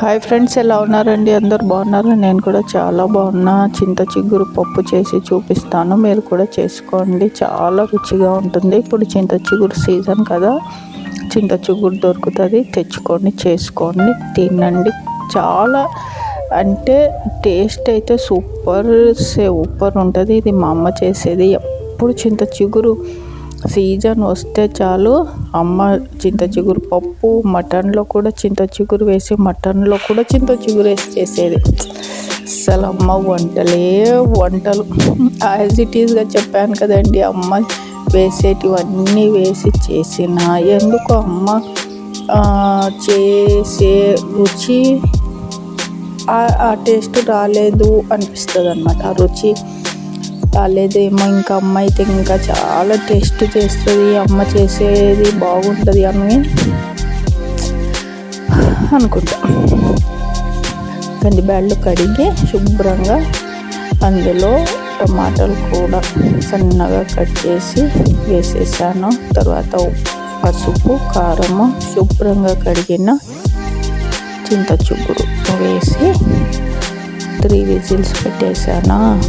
Hi friends ఎలా ఉన్నారండి? అందరు బాగున్నారు? నేను కూడా చాలా బాగున్నా. చింత చిగురు పప్పు చేసి చూపిస్తాను. మీరు కూడా చేసుకోండి. చాలా రుచిగా ఉంటుంది. ఇప్పుడు చింత చిగురు సీజన్ కదా. చింత చిగురు దొరుకుతుంది. తెచ్చుకొని చేసుకోండి. తినండి. చాలా అంటే టేస్ట్ అయితే సూపర్ సూపర్ ఉంటుంది. ఇది మా అమ్మ చేసేది. ఎప్పుడు చింత చిగురు సీజన్ వస్తే చాలు. అమ్మ చింత చిగురు పప్పు మటన్లో కూడా చింత చిగురు వేసి మటన్లో కూడా చింత చిగురు వేసి చేసేది. అసలు అమ్మ వంటలే వంటలు. యాజ్ ఇట్ ఈస్గా చెప్పాను కదండి అమ్మ వేసేటివన్నీ వేసి చేసిన ఎందుకు అమ్మ చేసే రుచి ఆ టేస్ట్ రాలేదు అనిపిస్తుంది అనమాట ఆ రుచి రాలేదేమో ఇంకా అమ్మ అయితే ఇంకా చాలా టేస్ట్ చేస్తుంది అమ్మ చేసేది బాగుంటుంది అని అనుకుంటా. కందిబ్యాళ్ళు కడిగి శుభ్రంగా అందులో టమాటాలు కూడా సన్నగా కట్ చేసి వేసేసాను. తర్వాత పసుపు కారము శుభ్రంగా కడిగిన చింత వేసి త్రీ విజిల్స్ పెట్టేసానా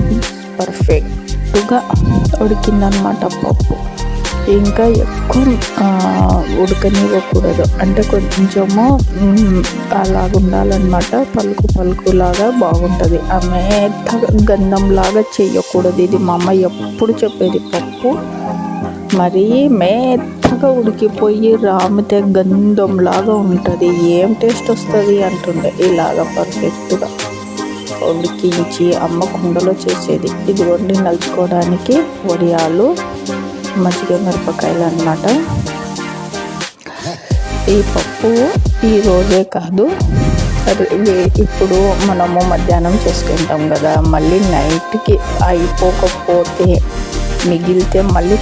పర్ఫెక్ట్గా ఉడికిందనమాట పప్పు. ఇంకా ఎక్కువ ఉడకనివ్వకూడదు. అంటే కొంచెము అలాగ ఉండాలన్నమాట. పలుకు పలుకులాగా బాగుంటుంది. ఆ మేత గంధంలాగా చేయకూడదు ఇది మా అమ్మ ఎప్పుడు చెప్పేది. పప్పు మరీ మెత్తగా ఉడికిపోయి రామితే గంధంలాగా ఉంటుంది. ఏం టేస్ట్ వస్తుంది అంటుండే. ఇలాగ పర్ఫెక్ట్గా ఉడికించి అమ్మ కుండలో చేసేది. ఇది వండి నలుచుకోవడానికి వడియాలు మజ్జిగ మిరపకాయలు అనమాట ఈ పప్పు ఈ రోజే కాదు ఇప్పుడు మనము మధ్యాహ్నం చేసుకుంటాం కదా మళ్ళీ నైట్కి అయిపోకపోతే మిగిలితే మళ్ళీ